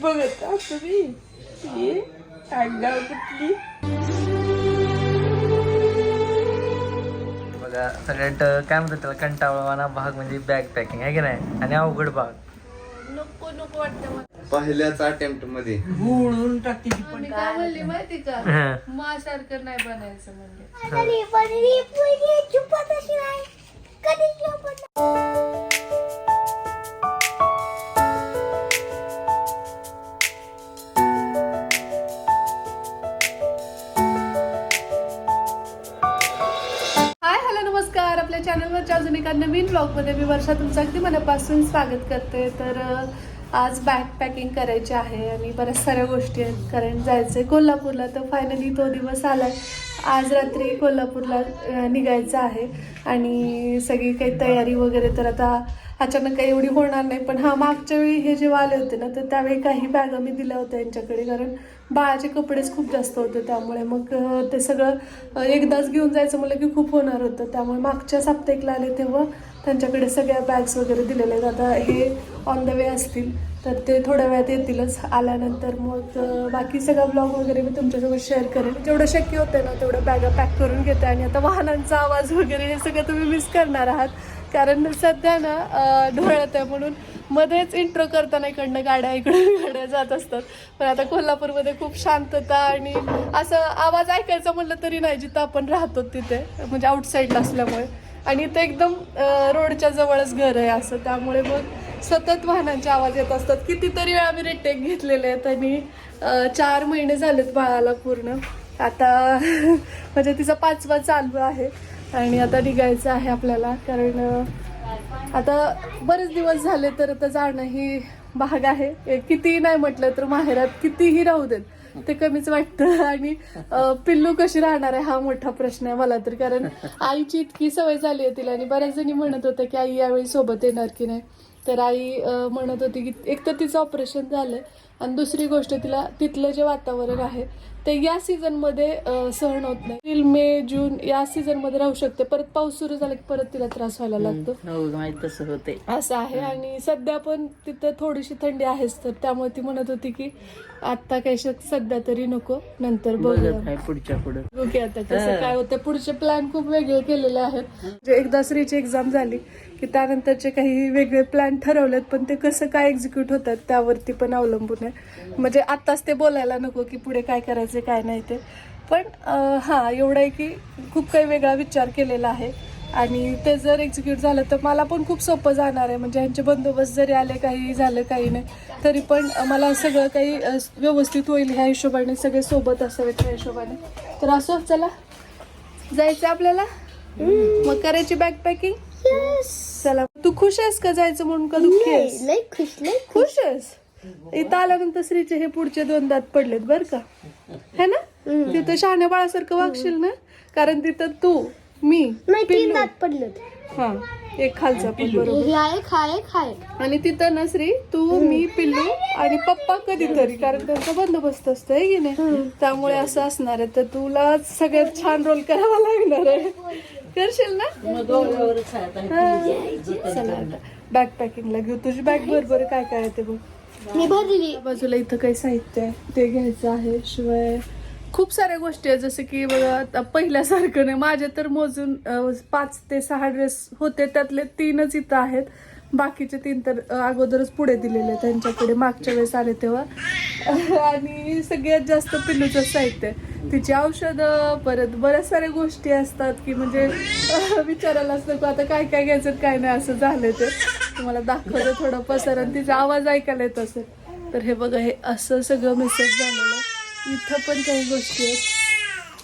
बघत असं मी ही अंगावर कुठली? बघा सगळ्यात काय म्हणतात त्याला कंटाळवाना भाग म्हणजे बॅग पॅकिंग आहे की नाही? आणि अवघड भाग. नको नको वाटतं मला. पहिल्याच अटेम्प्टमध्ये. गुळून टाकते ती पण. मी काय म्हणली माहिती का? हं. मासारखं नाही बनायचं म्हणले हाय अजून एका नवीन ब्लॉगमध्ये मी वर्षा तुमचं अगदी मनापासून स्वागत करते. तर आज बॅग पॅकिंग करायची आहे आणि बऱ्याच साऱ्या गोष्टी आहेत. कारण जायचं आहे कोल्हापूरला तर फायनली तो दिवस आलाय. आज रात्री कोल्हापूरला निघायचं आहे. आणि सगळी काही तयारी वगैरे तर आता अचानक काही एवढी होणार नाही. पण हा मागच्या वेळी हे जेव्हा आले होते ना तर त्यावेळी काही बॅगा मी दिल्या होत्या यांच्याकडे. कारण बाळाचे कपडेच खूप जास्त होते त्यामुळे. मग ते सगळं एकदाच घेऊन जायचं म्हणलं की खूप होणार होतं. त्यामुळे मागच्या साप्ताहिकला आले तेव्हा त्यांच्याकडे सगळ्या बॅग्स वगैरे दिलेले आहेत. आता हे ऑन द वे असतील तर ते थोड्या वेळात येतीलच. आल्यानंतर मग बाकी सगळा ब्लॉग वगैरे मी तुमच्यासोबत शेअर करेन. जेवढं शक्य होतं ना तेवढं बॅगा पॅक करून घेते. आणि आता वाहनांचा आवाज वगैरे हे सगळं तुम्ही मिस करणार आहात. कारण सध्या ना अ, ढोळत आहे म्हणून मध्येच इंट्रो करताना इकडनं गाड्या इकडून गाड्या जात असतात. पण आता कोल्हापूरमध्ये खूप शांतता आणि असं आवाज ऐकायचा म्हटलं तरी नाही जिथं आपण राहतो तिथे म्हणजे आउटसाईडला असल्यामुळे. आणि इथं एकदम रोडच्या जवळच घर आहे असं. त्यामुळे मग सतत वाहनांचे आवाज येत असतात. कितीतरी वेळा आम्ही रिटेक घेतलेले आहेत आणि चार महिने झालेत बाळाला पूर्ण. आता म्हणजे तिचा पाचवा चालू आहे. आणि आता निघायचं आहे आपल्याला कारण आता बरेच दिवस झाले तर आता जाणं ही भाग आहे. कितीही नाही म्हटलं तर माहेरात कितीही राहू देत ते कमीच वाटतं. आणि पिल्लू कशी राहणार आहे हा मोठा प्रश्न आहे मला तर कारण आईची इतकी सवय झाली आहे तिला आणि बऱ्याच जणी म्हणत होत्या की आई यावेळी सोबत येणार की नाही. तर आई म्हणत होती की एक तर तिचं ऑपरेशन झालंय आणि दुसरी गोष्ट तिला तिथलं जे वातावरण आहे ते या सीझनमध्ये सहन होत नाही. एप्रिल मे जून या सीझनमध्ये राहू शकते. परत पाऊस सुरू झाला की परत तिला त्रास व्हायला लागतो. हो तसं होते असं आहे. आणि सध्या पण तिथं थोडीशी थंडी आहेच तर त्यामुळे ती म्हणत होती की आता काही शक- सध्या तरी नको नंतर बघूया. पुढच्या पुढं. ओके आता कसं काय होतं पुढचे प्लॅन खूप वेगळे केलेले आहेत. जे एकदा श्रीची एक्झाम झाली की त्यानंतरचे काही वेगळे प्लॅन ठरवलेत पण ते कसं काय एक्झिक्यूट होतात त्यावरती पण अवलंबून आहे. म्हणजे आत्ताच ते बोलायला नको की पुढे काय करायचं काय नाही ते. पण हा एवढं आहे की खूप काही वेगळा विचार केलेला आहे. आणि ते जर एक्झिक्यूट झालं तर मला पण खूप सोपं जाणार आहे. म्हणजे ह्यांचे बंदोबस्त जरी आले काही झालं काही नाही तरी पण मला सगळं काही व्यवस्थित होईल ह्या हिशोबाने सगळे सोबत असावेत ह्या हिशोबाने. तर असो चला. जायचं आपल्याला? मग करायची बॅग पॅकिंग चला तू खुश आहेस का जायचं म्हणून का दुःखी आहेस? लय खुश लय खुश. आहेस? इथं आल्यानंतर श्रीचे हे पुढचे दोन दात पडलेत बर का. है ना? तिथं शहाण्या बाळासारखं वागशील ना? कारण तिथं तू मी नाही तीन पिल्लू. दात पडलेत. हा एक खालचा पण बरोबर. हे आहे खाय खाय आणि तिथं ना श्री तू मी पिल्लू आणि पप्पा कधीतरी कारण त्यांचा बंदोबस्त असतो आहे की नाही? त्यामुळे असं असणार आहे. तर तुला सगळ्यात छान रोल करावा लागणार आहे. करशील ना. चला आता. बॅग पॅकिंगला घेऊ. तुझी बॅग बरोबर काय काय आहे ते बघ. मी भरलेली. बाजूला इथं काही साहित्य आहे ते घ्यायचं आहे. शिवाय खूप साऱ्या गोष्टी आहेत जसं की बघा आता पहिल्यासारखं नाही. माझे तर मोजून पाच ते सहा ड्रेस होते त्यातले तीनच इथं आहेत. बाकीचे तीन तर अगोदरच पुढे दिलेले आहेत त्यांच्याकडे मागच्या वेळेस आले तेव्हा. आणि सगळ्यात जास्त पिल्लूचं साहित्य आहे. तिची औषधं परत बऱ्याच साऱ्या गोष्टी असतात की म्हणजे विचारायलाच नको आता काय काय घ्यायचं काय नाही असं झालं ते. तुम्हाला दाखवलं थोडं पसर आणि तिचा आवाज ऐकायला येत असेल. तर हे बघा हे असं सगळं मेसेज झालेलं इथं पण काही गोष्टी आहेत.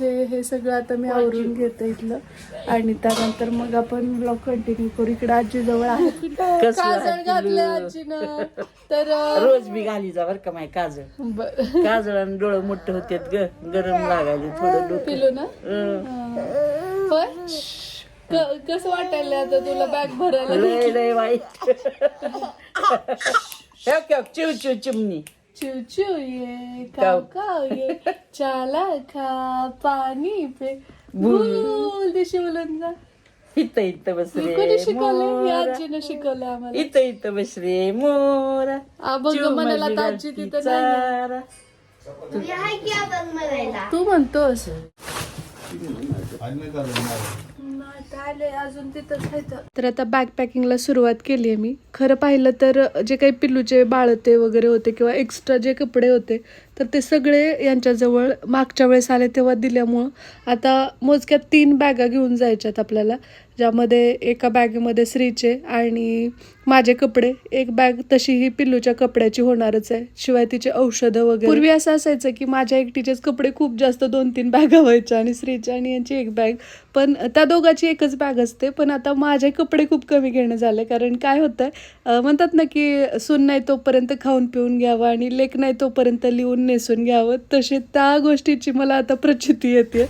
हे हे सगळं आता मी आवरून घेते इथलं. आणि त्यानंतर मग आपण ब्लॉग कंटिन्यू करू. इकडे आजी जवळ काजळ घातले? आजीनं? तर रोज बी घाली जा बर का माय काजळ. काजळ आणि डोळं मोठे होते ग गरम लागायले थोडं पिलू ना? कसं वाटायला आता तुला बॅग भरायला? लय लय वाईट. चिव चिव चिमणी. चिव ये काव काव ये चाला खा पाणी पे। भूल। दिशी बोलून जा इथं इथं बस कोणी रे शिकवलंय मोर। या आजीनं शिकवलंय आम्हाला। इथं इथं बस रे मोर। अभंग म्हणायला तर आजी तिथं नाही तू म्हणतोस. अजून तर. आता बॅग पॅकिंगला सुरुवात केली आहे मी. खरं पाहिलं तर जे काही पिल्लूचे बाळते वगैरे होते किंवा एक्स्ट्रा जे कपडे होते तर ते सगळे यांच्याजवळ मागच्या वेळेस आले तेव्हा दिल्यामुळं आता मोजक्यात तीन बॅगा घेऊन जायच्यात आपल्याला ज्यामध्ये एका बॅगेमध्ये श्रीचे आणि माझे कपडे. एक बॅग तशी ही पिल्लूच्या कपड्याची होणारच आहे शिवाय तिचे औषधं वगैरे. पूर्वी असं असायचं की माझ्या एकटीचेच कपडे खूप जास्त दोन तीन बॅगा व्हायच्या आणि श्रीचे आणि यांची एक बॅग. पण त्या दोघाची एकच बॅग असते पण आता माझे कपडे खूप कमी घेणं झाले कारण काय होतंय अं, म्हणतात ना की सून नाही तोपर्यंत खाऊन पिऊन घ्यावं आणि लेक नाही तोपर्यंत लिहून नेसून घ्यावं तसे त्या गोष्टीची मला आता प्रचिती येते.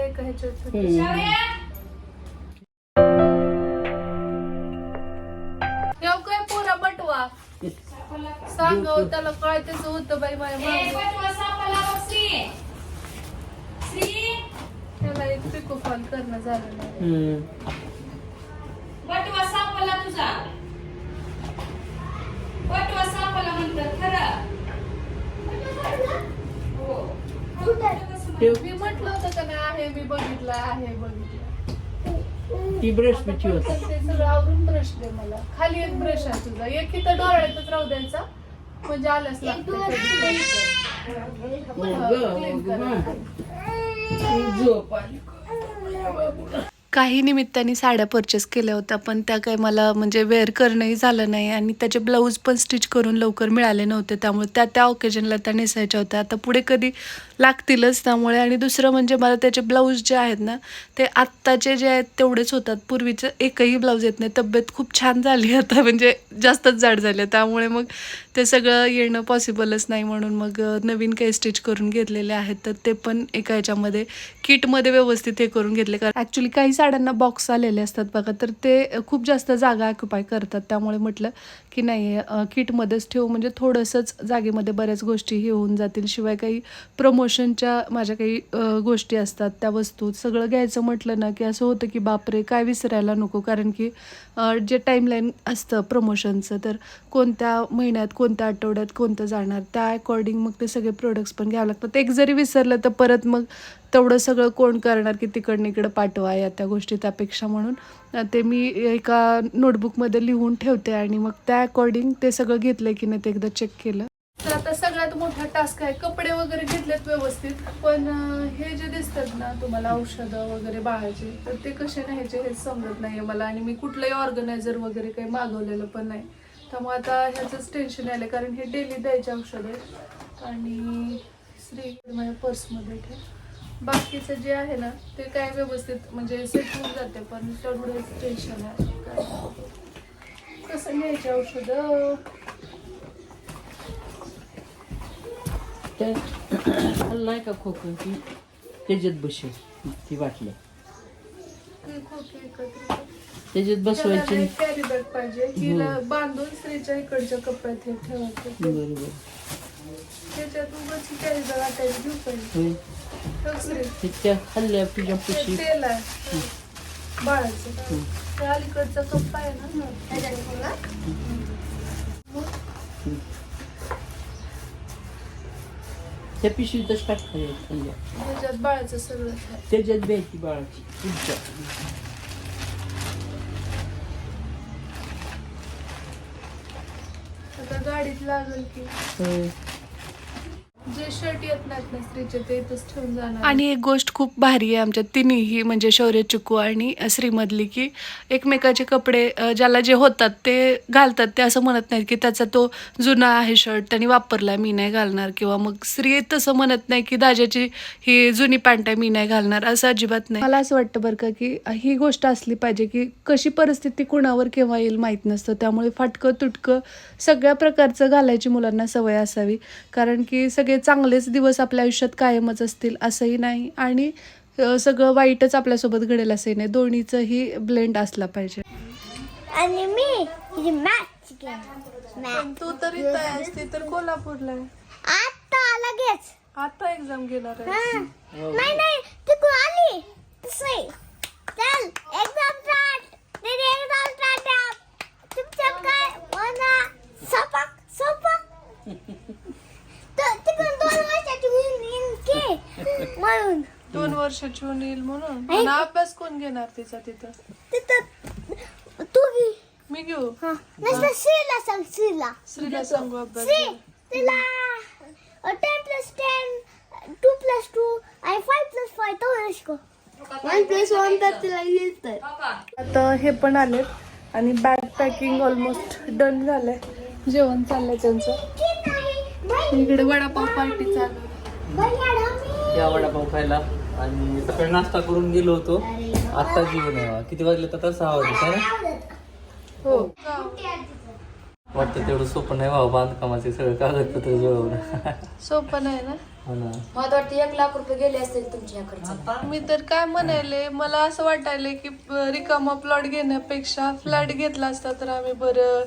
एका ह्याच्यात सांग त्याला काय त्याचं होतं बाई माझ्या. त्याला एक पिको फॉल करणं झालं नाही. बटवा सापला तुझा. सापला म्हणतात खरं. मी म्हटलं होतं का नाही आहे मी बघितलं आहे बघितलं. ती ब्रश पिची होत. ते सगळं आवरून ब्रश दे मला. खाली एक ब्रश आहे तुझा. एक इथं डोळ्यातच राहू द्यायचा. म्हणजे लागतं. काही निमित्ताने साड्या परचेस केल्या होत्या पण त्या काही मला म्हणजे वेअर करणंही झालं नाही आणि त्याचे ब्लाऊज पण स्टिच करून लवकर मिळाले नव्हते त्यामुळे त्या त्या ओकेजनला त्या नेसायच्या होत्या. आता पुढे कधी लागतीलच त्यामुळे आणि दुसरं म्हणजे मला त्याचे ब्लाऊज जे आहेत ना ते आत्ताचे जे आहेत तेवढेच होतात. पूर्वीचं एकही ब्लाऊज येत नाही. तब्येत खूप छान झाली आता म्हणजे जास्तच जाड झाली. आहे. त्यामुळे मग ते सगळं येणं पॉसिबलच नाही म्हणून मग नवीन काही स्टिच करून घेतलेले आहेत. तर ते पण एका ह्याच्यामध्ये किटमध्ये व्यवस्थित हे करून घेतले. कारण ॲक्च्युली काही साड्यांना बॉक्स आलेले असतात बघा तर ते खूप जास्त जागा ऑक्युपाय करतात. त्यामुळे म्हटलं की नाही किटमध्येच ठेवू. म्हणजे थोडंसंच जागेमध्ये बऱ्याच गोष्टी हे होऊन जातील. शिवाय काही प्रमोशनच्या माझ्या काही गोष्टी असतात त्या वस्तू सगळं घ्यायचं म्हटलं ना की असं होतं की बापरे काय विसरायला नको. कारण की जे टाईमलाईन असतं प्रमोशनचं तर कोणत्या महिन्यात कोणत्या आठवड्यात कोणतं जाणार त्या अकॉर्डिंग मग ते सगळे प्रोडक्ट्स पण घ्यावं लागतात. एक जरी विसरलं तर परत मग तेवढं सगळं कोण करणार की तिकडनं इकडं पाठवा या त्या गोष्टी त्यापेक्षा म्हणून. ते मी एका नोटबुकमध्ये लिहून ठेवते आणि मग त्या अकॉर्डिंग ते सगळं घेतलं की नाही ते एकदा चेक केलं. तर आता सगळ्यात मोठा टास्क आहे कपडे वगैरे घेतलेत व्यवस्थित पण हे जे दिसतात ना तुम्हाला औषधं वगैरे बाळाचे तर ते कसे न्यायचे हे समजत नाही मला आणि मी कुठलंही ऑर्गनायझर वगैरे काही मागवलेलं पण नाही. त्यामुळे आता ह्याचंच टेन्शन आलं कारण हे डेली द्यायचे औषध. आहे आणि श्री माझ्या पर्समध्ये ठेव. बाकीचं जे आहे ना ते काय व्यवस्थित म्हणजे सेट होऊन जाते पण तेवढंच टेन्शन आहे. काय कसं घ्यायचे औषधं? हल्लाय का खोकं? ती त्याच्यात बसेल ती वाटलं खोके एकत्र त्याच्यात बसवायची. कॅरी बॅग पाहिजे. हिला बांधून स्त्रीच्या इकडच्या कपड्यात हे ठेवायचं. बरोबर. त्याच्यात उगाच कॅरी बॅग आटायची घेऊ पाहिजे होय. तुझ्या ते पुशी. तेल आहे. बाळाचं. ते अलीकडचा कप्पा आहे ना? त्या पिशवीतच टाकता येत हल्ल्या. त्याच्यात बाळाचं सगळं आहे. त्याच्यात द्यायची बाळाची. तुमच्या. गाडीत लागल की. होय जे शर्ट येत नाहीत ना स्त्रीचे ते ठेवून जाणार. आणि एक गोष्ट खूप भारी आहे आमच्या तिन्ही म्हणजे शौर्य चिकू आणि श्रीमधली की एकमेकाचे कपडे ज्याला जे होतात ते घालतात ते असं म्हणत नाहीत की त्याचा तो जुना आहे शर्ट त्यांनी वापरला मी नाही घालणार. किंवा मग स्त्री तसं म्हणत नाही की दाजाची ही जुनी पॅन्ट आहे मी नाही घालणार असं अजिबात नाही. मला असं वाटतं बरं का की ही गोष्ट असली पाहिजे की कशी परिस्थिती कुणावर केव्हा येईल माहीत नसतं. त्यामुळे फाटकं तुटकं सगळ्या प्रकारचं घालायची मुलांना सवय असावी. कारण की सगळे चांगलेच दिवस आपल्या आयुष्यात कायमच असतील असंही नाही. आणि सगळं वाईटच आपल्यासोबत घडेल असंही नाही. दोन्हीचंही ब्लेंड असला पाहिजे. आणि मी हिची मॅच मॅच तू तर इथं आहेस. ती तर कोल्हापूरला आता लगेच. आता एक्झाम घेणार आहे. नाही नाही. तिकडून आली. three. चल एकदम स्टार्ट दीदी एकदम स्टार्ट तुमच्यात काय म्हणा सपक सपक तर तिकडून दोन वर्षाची होईल येईन की म्हणून दोन वर्षाची होऊन येईल म्हणून अभ्यास कोण घेणार तिचा तिथं? तिथं तू घे. मी घेऊ? हा. नसतं श्रीला सांग श्रीला. श्रीला सांगू अभ्यास श्री तिला ten plus ten two plus two आणि फाय प्लस फाय तो शिको वन प्लस वन तर तिला येईल तर आता हे पण आलेत आणि बॅग पॅकिंग ऑलमोस्ट डन झालंय. जेवण चाललंय त्यांचं. इकडे वडापाव पार्टी चालू या वडापाव खायला. आणि सकाळी नाश्ता करून गेलो होतो. आता जीवन आहे किती वाजले तर सहा वाजले काय? हो. वाटतं तेवढं सोपं नाही व्हावं बांधकामाचे सगळं कागदपत्र जुळवणं. सोपं नाही ना? हो ना. मला वाटतं एक लाख रुपये गेले असतील तुमच्या खर्च मी तर काय म्हणाले मला असं वाटायले की रिकामा प्लॉट घेण्यापेक्षा फ्लॅट घेतला असता तर आम्ही बरं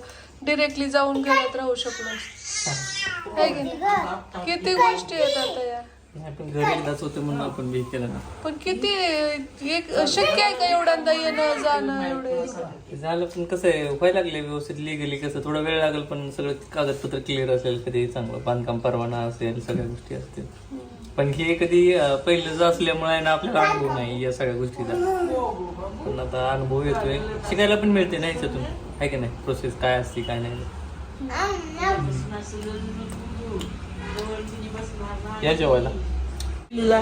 डिरेक्टली जाऊन घरात राहू शकलो असतो. की नाही? किती गोष्टी आहेत आता या. नाही पण घरी एकदाच होते म्हणून आपण बी केलं ना. पण किती एक शक्य आहे का एवढ्यांदा येणं जाणं एवढे? ते झालं पण कसं आहे व्हायला लागले व्यवस्थित लिगली कसं थोडा वेळ लागेल पण सगळं कागदपत्र क्लिअर असेल कधी चांगलं बांधकाम परवाना असेल सगळ्या गोष्टी असतील. पण हे कधी अं, पहिलंच असल्यामुळे आहे ना आपल्याला अनुभव नाही या सगळ्या गोष्टीचा. पण आता अनुभव येतोय. शिकायला पण मिळते ना याच्यातून. आहे की नाही? प्रोसेस काय असते काय नाही. या जेवायला. तुला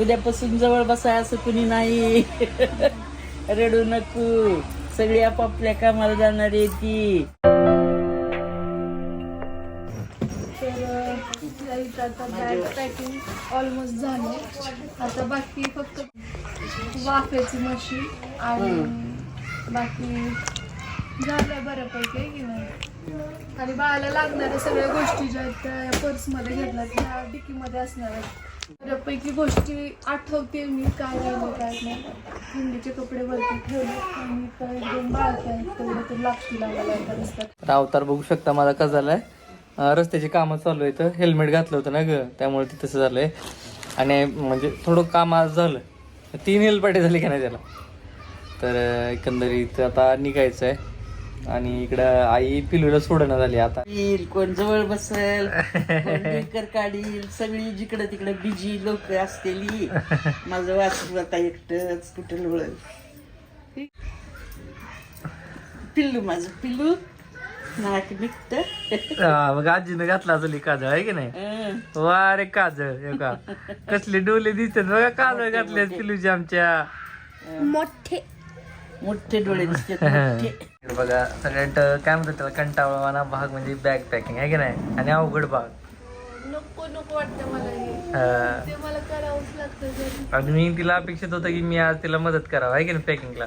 उद्यापासून जवळ बसाय असं कुणी नाही. रडू नको. सगळी आपापल्या कामाला जाणार आहे ती. आता बॅग पॅकिंग ऑलमोस्ट झालं. आता बाकी फक्त वाफेची मशीन आणि बाकी झालं बऱ्यापैकी. की नाही आणि बाळाला लागणाऱ्या सगळ्या गोष्टी ज्या आहेत त्या या पर्समध्ये घेतल्या त्या डिकीमध्ये असणार आहेत. बऱ्यापैकी गोष्टी आठवते मी काय राहिलं काय नाही. थंडीचे कपडे वरती ठेवले आणि इथं एक दोन बाळके आहेत तेवढे तर लागतील आम्हाला एका रस्त्यात. रावतार बघू शकता माझा कसा झालाय अं, रस्त्याची कामं चालू आहेत. हेल्मेट घातलं होतं ना ग त्यामुळे ते तसं झालंय. आणि म्हणजे थोडं काम आज झालं. तीन हेलपाटे झाली का नाही त्याला. तर एकंदरीत आता निघायचं आहे. आणि इकडं आई पिलूला सोडणं झाली आता. येईल कोण जवळ बसेल कोण ढेकर काढील सगळी जिकडं तिकडं बिजी लोक असतेली माझं वाचू आता एकटंच कुठं लोळ पिल्लू माझं पिल्लू. नाक निघत. हा, मग आजीनं घातला असेल काजळ आहे की नाही? वा रे काजळ हे का कसले डोले दिसतात. बघा काजळ घातले पिलूची आमच्या. मोठे. मोठे डोळे दिसतात मोठे. इकडं बघा सगळ्यात काय म्हणतात त्याला कंटाळवाना भाग म्हणजे बॅग पॅकिंग आहे की नाही? आणि अवघड भाग. नको नको वाटतं मला हे. हा. ते मला करावंच लागतं जरी. आणि मी तिला अपेक्षित होतं की मी आज तिला मदत करावं आहे की नाही पॅकिंगला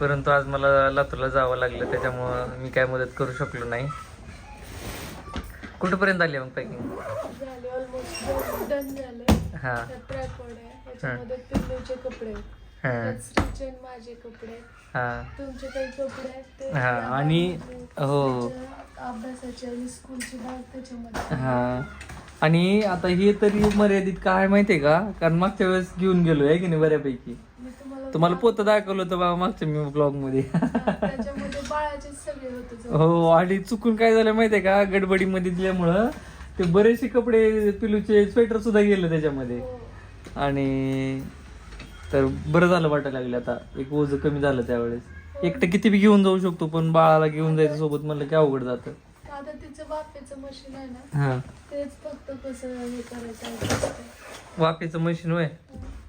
परंतु आज मला लातूरला जावं लागलं त्याच्यामुळं मी काय मदत करू शकलो नाही. कुठपर्यंत आली मग पॅकिंग झाले ऑलमोस्ट डन झाले. हा. आहे. पिल्लूचे कपडे आहेत. हा. त्यात माझे कपडे. आहेत. हा. तुमचे काही कपडे आहेत ते हा, आणि हो. त्याच्या अभ्यासाचे आणि स्कूलची बॅग त्याच्यामध्ये. हा. आणि आता हे तरी मर्यादित काय माहितीये का? कारण मागच्या वेळेस घेऊन गेलो आहे की नाही बऱ्यापैकी. मी तुम्हाला तुम्हाला पोत दाखवलं होतं बाबा मागच्या मी ब्लॉगमध्ये त्याच्यामध्ये बाळाचे सगळे होते जवळ. हो आणि चुकून काय झालं माहितीये का? गडबडीमध्ये दिल्यामुळं ते बरेचसे कपडे पिलूचे स्वेटर सुद्धा गेले त्याच्यामध्ये. आणि तर बरं झालं वाटायला लागलं आता. एक ओझ कमी झालं त्यावेळेस. एकटं किती बी घेऊन जाऊ शकतो पण बाळाला घेऊन जायचं सोबत म्हणलं की अवघड जातं. आता तिचं वाफेचं मशीन आहे ना हा. तेच फक्त कसं हे करायचं आहे. ते. वाफेचं मशीन होय?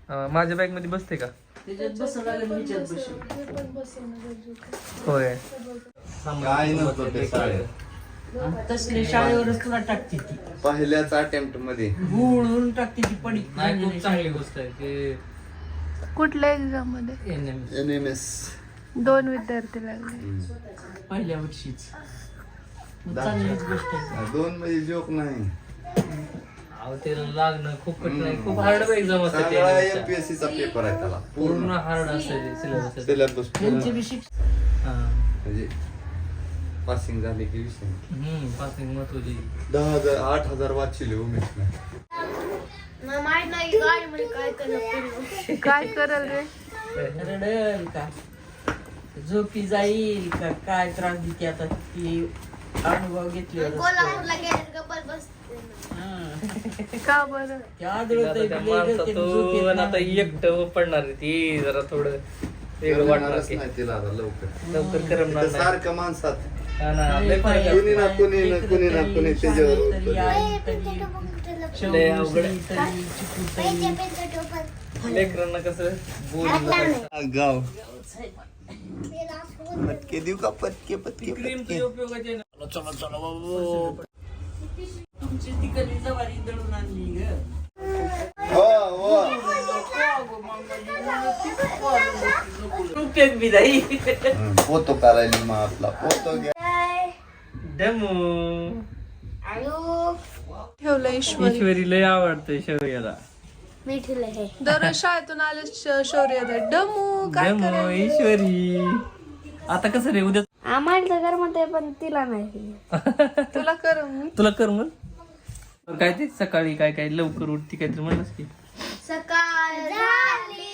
अं, माझ्या बॅगमध्ये बसते का? त्याच्यात बसून आलं मी ह्याच्यात बसून ते पण बसवणं गरजेचं आहे. होय. काय नव्हतं ते शाळेत तसले शाळेवरच तुला टाकते ती. पहिल्याच अटेम्प्टमध्ये. गुळून टाकते ती पडी नाही खूप चांगली गोष्ट आहे ते कुठल्या एक्झाममध्ये. एन एम एस दोन विद्यार्थी लागले. पहिल्या वर्षीच. मग चांगलीच गोष्ट आहे. दोन मध्ये जोक नाही. अहो, ते लागणं खूप कठीण आहे खूप हार्ड एक्झाम असते सगळा चा पेपर आहे त्याला. पूर्ण पूर्ण. हार्ड असते सिलेबस सिलेबस त्यांचे बी शिक्षण म्हणजे पासिंग झाले की विषय हम्म पासिंग महत्वाची. दहा हजार आठ हजार वाचले उमेश माहीत नाही गाडी मध्ये काय करणार काय करल रे? रडल का? झोपी जाईल का? काय त्रास देते आता? ती अनुभव घेतले कोल्हापूरला गेले का बरं? त्या आता आदळत त्या माणसातून आता एकटं पडणार आहे ती. जरा थोडं वेगळं वाटणार करणारच की. नाही तिला आता लवकर. लवकर करमणार नाही. सारखं माणसात. हा ना, लय फरक आहे. कुणी ना कुणी ना कुणी ना कुणी त्याच्यावर लय अवघड लेकरांना कसं बोल गाव. पटके देऊ का? पटके पटके चला चला बाबू. तुमची तिकडली जवारी दळून आणली ग. हो हो. उपयोग बी नाही. पोतो करायला मग आपला पोतो घ्या. डेमो ठेवलं ईश्वर ईश्वरी लय आवडतंय शौर्याला. मी ठेवलं हे. दररोज शाळेतून आले श- शौर्य दे. डमू काय डेमो करायचं? ईश्वरी आता कसं रे उद्या आम्हाला घर म्हणते पण तिला नाही. तुला कर मी तुला कर मग. काय ते सकाळी काय काय लवकर उठती काहीतरी म्हणलंस की. सकाळ झाली.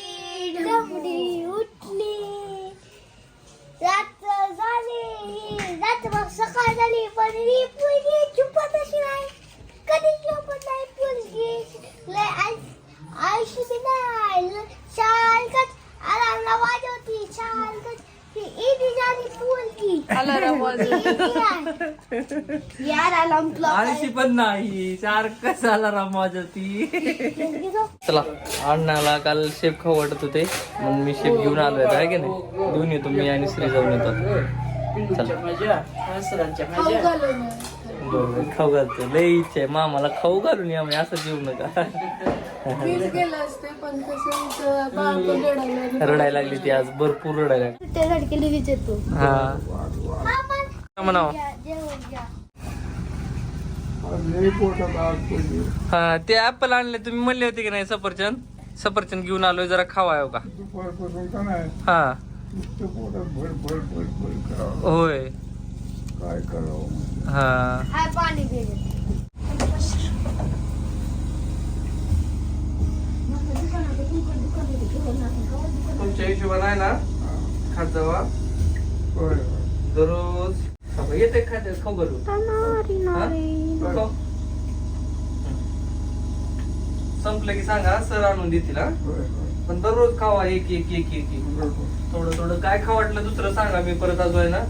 झाली रात्र मग सकाळ झाली पण ही पोरगी चुपत अशी नाही कधीच झोपत नाही पोरगी लय आय- आयुष्य बी नाही ल- शाळकत आरामला वाजवती शाळकत ही इडी झाली पोरगी अलाराम वाजव यार अलार्म आळशी पण नाही. सारखं झाला राम वाजवती. चला अण्णाला काल शेप खाऊ वाटत होते. म्हणून मी शेप घेऊन आलोय आहे की नाही? घेऊन येतो मी आणि श्री जाऊन येतो बरोबर खाऊ घालतो लय इच्छा आहे मामाला खाऊ घालून या म्हणजे असं जेवू नका. मीच गेलं असते पण कसं इथं बाळ पण रडायला रडायला लागली ती आज भरपूर रडायला लागली विचारतो हा म्हणावं जेवण घ्या हा ते ऍपल आणले तुम्ही म्हणले होते की नाही सफरचंद? सफरचंद घेऊन आलोय जरा खावा हो का? हा. होय. हा. हाय पाणी पिले तुमच्या हिशोबाने आहे ना खात जावा. दररोज खाऊ. येते खात खाऊ घालू हा? खाऊ. संपलं की सांगा सर आणून देतील हा? पण दररोज खावा एक एक एक एक एक थोडं थोडं. काय खाऊ वाटलं दुसरं सांगा मी परत अजून आहे ना.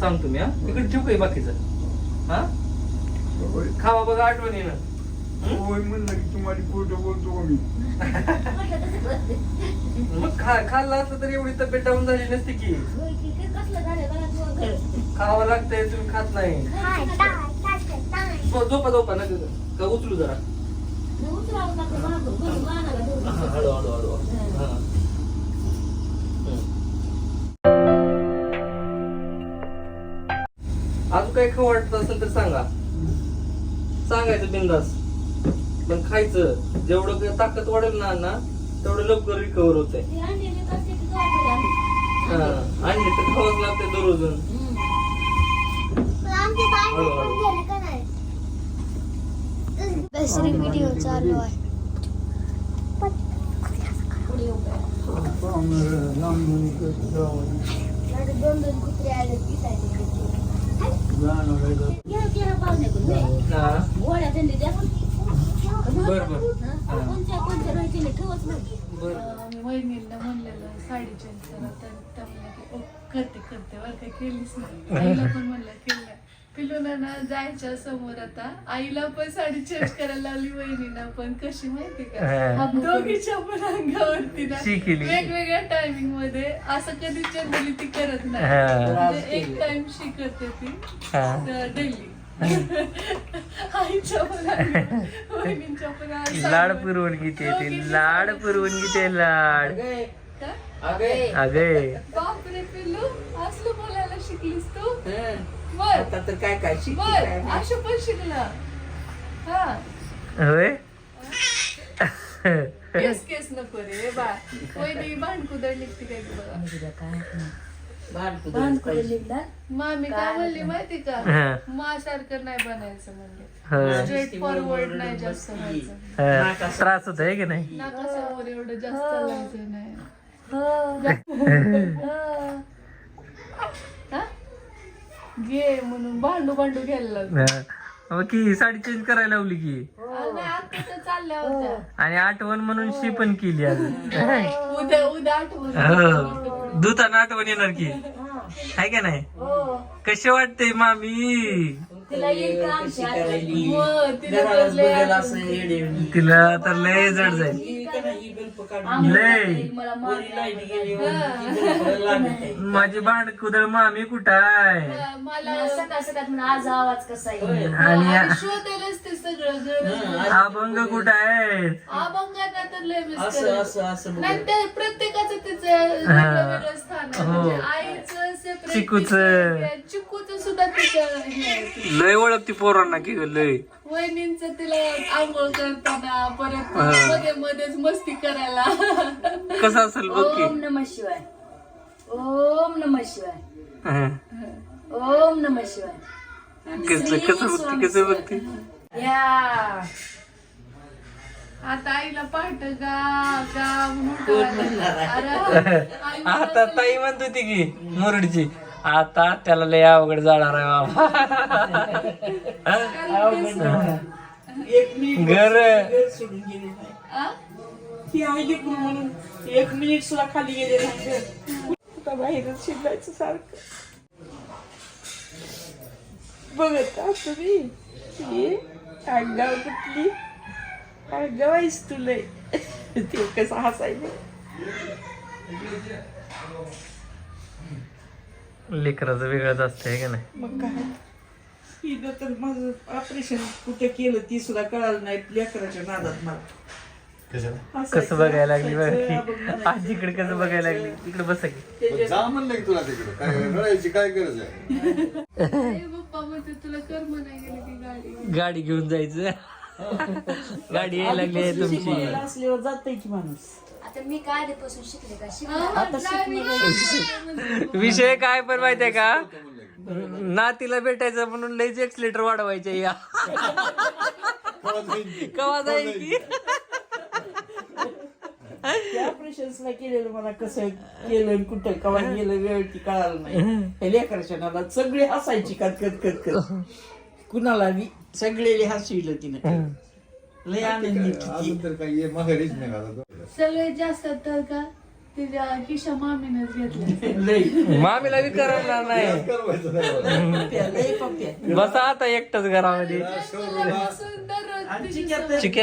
सांगतो मी हा. इकडे ठेवू काही बाकीचं? हा? खावा बघा आठवण येणं मग खा खाल्ला असतं तर एवढी तब्येत डाऊन झाली नसती की. खावं लागतंय तुम्ही खात नाही. झोपा झोपा ना का उचलू जरा? हळू हळू हळू. हम्म. अजून काही खाऊ वाटत असेल तर सांगा. सांगायचं बिंदास. पण खायचं. जेवढं ताकद वाढेल ना ना तेवढं लवकर रिकवर होत आणले तर खावंच लागते दररोज दुसरी व्हिडिओ चालू आहे दोन दोन कुत्रे आले बर. बर मी वहिनीला म्हणलेलं साडी चेंज करा तर त्या म्हणल्या की, "ओ, करते करते. बरं काही केलीच नाही आईला पण म्हणलं केलं पिलूना ना जायच्या समोर आता. आईला पण साडी चेंज करायला लावली वहिनीला पण. कशी माहिती का? हा. दोघीच्या पण अंगावरती ना. शी केली. वेगवेगळ्या टायमिंगमध्ये. असं कधी जनरली ती करत नाही. हा. म्हणजे एक टाइम शी करते ती. हा. डेली. आईच्या पण अंगावर, वहिनींच्या पण अंगावर. लाड पुरवून घेते ते. लाड पुरवून घेते लाड. अगे काय? अगे बापरे पिल्लू. असलं बोलायला शिकलीस तू? हं. बर आता तर काय काय शिकते बर काय पण शिकला. हा. होय केस केस नको रे बा. वहिनी भांडकुदळ निघते काय बघा भांडकुदळ पाहिजे. मामी काय म्हणली माहिती हा. का? मा सारखं नाही बनायचं म्हणले. होय. स्ट्रेट फॉरवर्ड नाही जास्त व्हायचं. हा. त्रास होत आहे की नाही? नाकासमोर एवढं जास्त लावायचं नाही. घे म्हणून भांडू भांडू घ्यायला लागलो. मग की साडी चेंज करायला लावली की. आणि आता तर चालल्या होत्या. आणि आठवण म्हणून शी पण केली आज. उद्या उद्या आठवण हो. दुताना आठवण येणार की. आहे का नाही? कसे वाटते मामी? तिला येईल का आमच्या करायली? मग तिला घरालाच तर लय बघायला असं येडे तिला तर लय जड जाईल. ही का नाही, ही गल्प काढून लय. मला वरी लाइट गल्प लागत आहे. माझी भांड कुदळ मामी कुठं आहे मला सकाळ सकाळ म्हणून आज आवाज कसा आहे आणि आणि शोधायलाच ते सगळं घर अभंग कुठं आहे अभंगांना तर लय मिस असं असं असं नाही बघत. ते प्रत्येकाचं तिचं वेगळं वेगळं स्थान आहे. म्हणजे आईचं सेपरेट चिकूचं. चिकूचं सुद्धा तिचं हे आहे. लय ओळखती पोरांना की ग लय. वहिनींचं तिला आंघोळ करताना परत मध्ये मध्येच मस्ती करायला. कसं असेल बघ की. ओम नम शिवाय. ओम नम शिवाय. हं. ओम नम शिवाय. कसं कसं बघते कसं बघते? या. आता आईला पाठ गा गा म्हणून? अरे आई आता ताई म्हणत होती की मुरडीची. आता त्याला लय अवघड जाणार आहे बाबा. एक मिनिट घर सोडून गेले? ती म्हणून एक मिनिट सुद्धा खाली गेले नाही बाहेरच शिकायचं सारखं. बघत का तुम्ही? ही कुठली? आहेस तुले ते कसं हसायचं लेकराचं वेगळंच असतंय का नाही? मग काय? हिनं तर माझं ऑपरेशन कुठे केलं ती सुद्धा कळालं नाही लेकराच्या नादात मला. हसायचं, कसं बघायला लागली बघ म्हणायचं. आजीकडे कसं बघायला लागली? इकडे बसा की. जा म्हणलं की तुला तिकडे. काय रडायची काय गरज आहे? आई पप्पा म्हणते तुला कर म्हणा गेली ती गाडी. गाडी घेऊन जायचं. गाडी यायला लागली आहे तुमची. असल्यावर जातंय की माणूस. आता मी काय आधीपासून शिकले का? शिकले. आता शिकलेलं विषय काय पण माहितीये का? नातीला भेटायचं म्हणून लईच एक्सलेटर वाढवायचे या. कवा जाईल की? त्या केलेलं मला कसं केलं आणि कुठं कवा गेलं वेळ ती कळालं नाही. हे सगळे हसायची कत कत कत कत कुणाला बी सगळे हसविलं तिनं. लय आनंदी अजून तर काही माघारीच नाही आला तो. सगळे जास्त तर का तिच्या किशा मामीनच घेतल्या लय मामीला बी करणार नाही करवायचं नाही मला. पप्प्या, लय पप्प्या बसा आता एकटाच घरामध्ये आणि चिक्या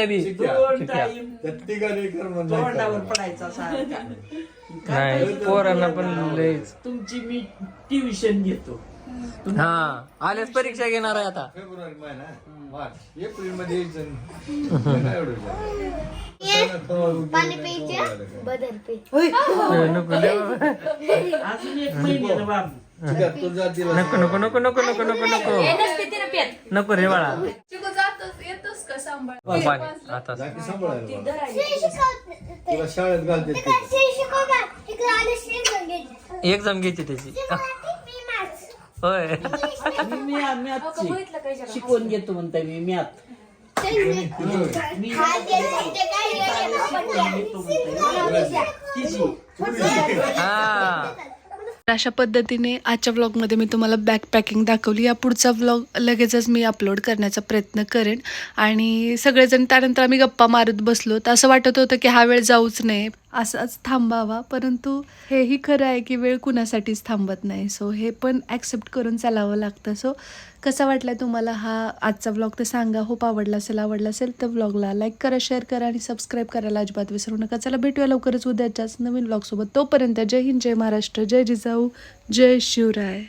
बी दोन चिक्या. टाईम त्या तिघांनी कर म्हणलं तोंडावर काय पडायचा सारखा नाही पोरांना पण लईच तुमची मी ट्युशन घेतो हा आल्याच परीक्षा घेणार आहे आता. फेब्रुवारी महिना मार्च. एप्रिलमध्ये यायचं काय एवढं झालं? पाणी प्यायचं? बदल पे. नको अजून एक महिन्यानं बाबू नको नको नको नको नको नको नको नको. रे बाळा. चिकू जातच येतोस का? सांभाळ. पाणी आता जा की सांभाळायला बाळा. शिकवत तुला शाळेत घालते तिथं. घ्यायचं एक्झाम घ्यायची त्याची. होय. मी मी मॅथची बघितलं काही जरा शिकवून घेतो म्हणताय मी मॅथ मी तिची हा. अशा पद्धतीने आजच्या व्लॉगमध्ये मी तुम्हाला बॅक पॅकिंग दाखवली. या पुढचा व्लॉग लगेचच मी अपलोड करण्याचा प्रयत्न करेन. आणि सगळेजण त्यानंतर आम्ही गप्पा मारत बसलो. तर असं वाटत होतं की हा वेळ जाऊच नये. असाच थांबावा. परंतु हेही खरं आहे की वेळ कुणासाठीच थांबत नाही. सो हे पण ॲक्सेप्ट करून चालावं लागतं. सो कसा वाटला तुम्हाला हा आजचा व्लॉग तर सांगा. होप आवडला असेल आवडला असेल तर व्लॉगला लाईक करा शेअर करा आणि सबस्क्राईब करायला अजिबात विसरू नका. चला भेटूया लवकरच उद्याच्याच नवीन व्लॉगसोबत तोपर्यंत जय हिंद जय महाराष्ट्र जय जिजाऊ जय शिवराय.